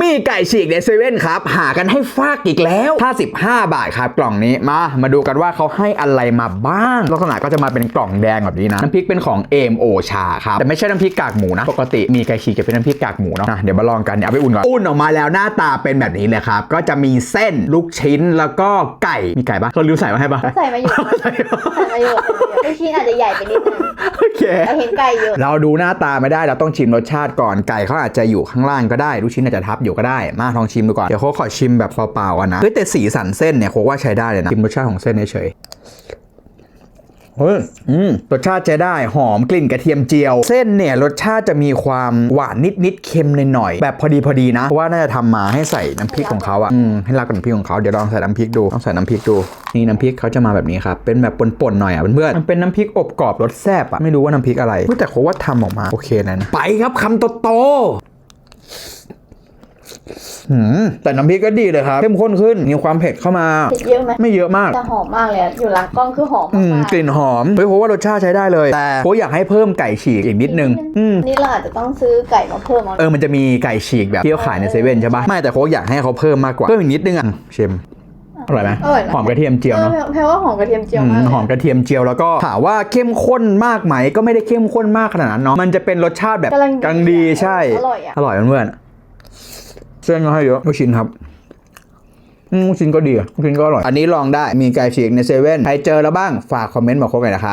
มีไก่ฉีกในเซเว่นครับ หากันให้ฟากอีกแล้ว 55 บาทครับกล่องนี้มา มาดูกันว่าเขาให้อะไรมาบ้าง ลักษณะก็จะมาเป็นกล่องแดงแบบนี้นะ น้ำพริกเป็นของเอมโอชาครับ แต่ไม่ใช่น้ำพริกกากหมูนะ ปกติมีไก่ฉีกจะเป็นน้ำพริกกากหมูเนาะอะเดี๋ยวมาลองกันเนี่ยเอาไปอุ่นก่อน อุ่นออกมาแล้วหน้าตาเป็นแบบนี้เลยครับ ก็จะมีเส้นลูกชิ้นแล้วก็ไก่ มีไก่ปะเขาลืมใส่มาให้ปะใส่มาอยู่ใส่มาอยู่ลูกชิ้นอาจจะใหญ่ไปนิดนึงโอเคแต่เห็นไก่เยอะเราดูหน้าตาไม่ได้เราต้องชิมรสชาติก่อนไก่เขาอาจจะอยู่ข้างล่างก็ได้ลูกชิ้นอาจจะทับอยู่ก็ได้ มาลองชิมดูก่อน เดี๋ยวโค้กขอชิมแบบเปล่าๆก่อนนะเฮ้ยแต่สีสันเส้นเนี่ยโค้กว่าใช้ได้เลยนะชิมรสชาติของเส้นเฉยๆเฮ้ยอืมรสชาติใช้ได้หอมกลิ่นกระเทียมเจียว เส้นเนี่ยรสชาติจะมีความหวานนิดๆเค็มหน่อยๆแบบพอดีพอดีนะเพราะว่าน่าจะทำมาให้ใส่น้ำพริกของเขาอะอืมให้รักกับน้ำพริกของเขาเดี๋ยวลองใส่น้ำพริกดูลองใส่น้ำพริกดูนี่น้ำพริกเขาจะมาแบบนี้ครับเป็นแบบป่นๆหน่อยอะเพื่อนๆมันเป็นน้ำพริกอบกรอบรสแซ่บอะไม่รู้ว่าน้ำพริกอะไรแต่โค้กว่าทำออกมาโอเคนะนะไปครับคำโตๆหืม แต่น้ำพริกก็ดีเลยครับเข้มข้นขึ้นมีความเผ็ดเข้ามาเผ็ดเยอะไหมไม่เยอะมากแต่หอมมากเลยอะอยู่หลังกล้องคือหอมอืมมากกลิ่นหอมเฮ้ยเพราะว่ารสชาติใช้ได้เลยแต่โค้กอยากให้เพิ่มไก่ฉีกอีกนิดนึงอืมนี่เราอาจจะต้องซื้อไก่มาเพิ่มเอาเออมันจะมีไก่ฉีกแบบที่เขาขายในเซเว่นใช่ปะไม่แต่โค้กอยากให้เขาเพิ่มมากกว่าเพิ่มอีกนิดนึงอะชิมอร่อยไหมอร่อยนะหอมกระเทียมเจียวเนาะออแพรว่าหอมกระเทียมเจียวอืมากมเลยหอมกระเทียมเจียวแล้วก็ถามว่าเข้มข้นมากไหมก็ไม่ได้เข้มข้นมากขนาดนั้นเนาะมันจะเป็นรสชาติแบบกำลังกลางดีใช่อร่อยอะอร่อยเพื่อนๆ เส้นก็ให้เยอะลูกชิ้นครับลูกชิ้นก็ดีอะลูกชิ้นก็อร่อย อันนี้ลองได้มีไก่ฉีกในเซเว่นใครเจอแล้วบ้างฝากคอมเมนต์บอกโค้กหน่อยนะครับ